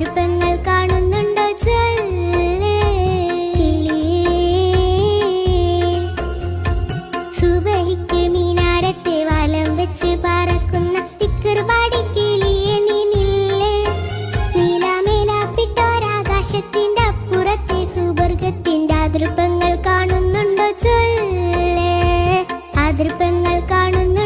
അതിർപ്പങ്ങൾ കാണുന്നുണ്ടോ സുബഹിക്ക് മീനാരത്തെ വലം വെച്ച് പറക്കുന്ന തിക്കർപാടി കിളിയെ നീനില്ലേ നീലാമേലാപ്പിട്ടോരാകാശത്തിന്റെ അപ്പുറത്തെ സുവർഗത്തിന്റെ അതിർപ്പങ്ങൾ കാണുന്നുണ്ടോ ചൊല്ലേ. അതിർപ്പങ്ങൾ കാണുന്നു